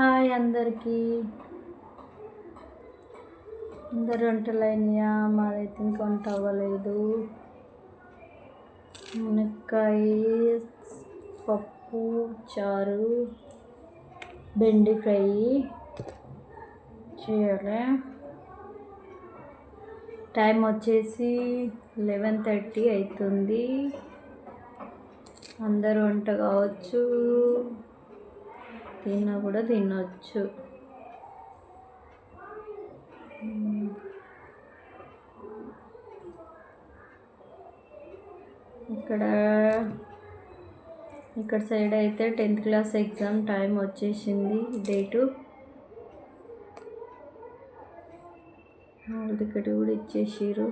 Hi అందరికీ. అందరు వంటలైనయా? మాదైతే ఇంకా వంట అవ్వలేదు. మునక్కాయ పప్పు చారు బెండి ఫ్రై చేయాలి. టైం వచ్చేసి లెవెన్ థర్టీ అవుతుంది. అందరు వంట కావచ్చు. తిన్నా కూడా తినొచ్చు. ఇక్కడ ఇక్కడ సైడ్ అయితే టెన్త్ క్లాస్ ఎగ్జామ్ టైం వచ్చేసింది డేటు. హాల్ టికెట్ కూడా ఇచ్చేసారు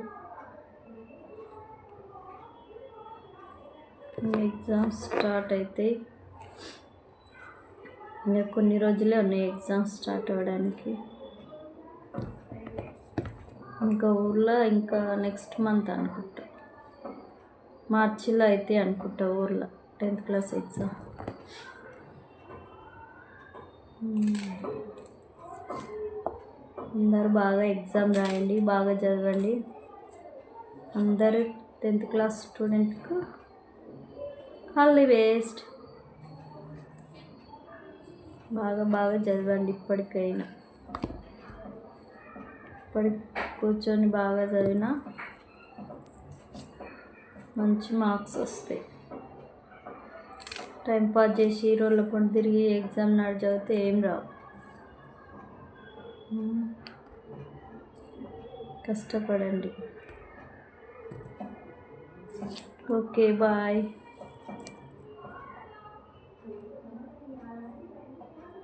ఎగ్జామ్స్ స్టార్ట్ అవుతాయి ఇంకా కొన్ని రోజులే ఉన్నాయి ఎగ్జామ్స్ స్టార్ట్ అవ్వడానికి. ఇంకా ఊర్లో ఇంకా నెక్స్ట్ మంత్ అనుకుంటా. మార్చిలో అయితే అనుకుంటా ఊర్లో టెన్త్ క్లాస్ ఎగ్జామ్. అందరూ బాగా ఎగ్జామ్ రాయండి బాగా చదవండి. అందరూ టెన్త్ క్లాస్ స్టూడెంట్కు ఆల్ ది బెస్ట్. బాగా బాగా చదవండి ఇప్పటికైనా. ఇప్పటి కూర్చొని బాగా చదివినా మంచి మార్క్స్ వస్తాయి. టైం పాస్ చేసి హీరోల పొండి తిరిగి ఎగ్జామ్ నాడు చదివితే ఏం రావు. కష్టపడండి. Okay bye.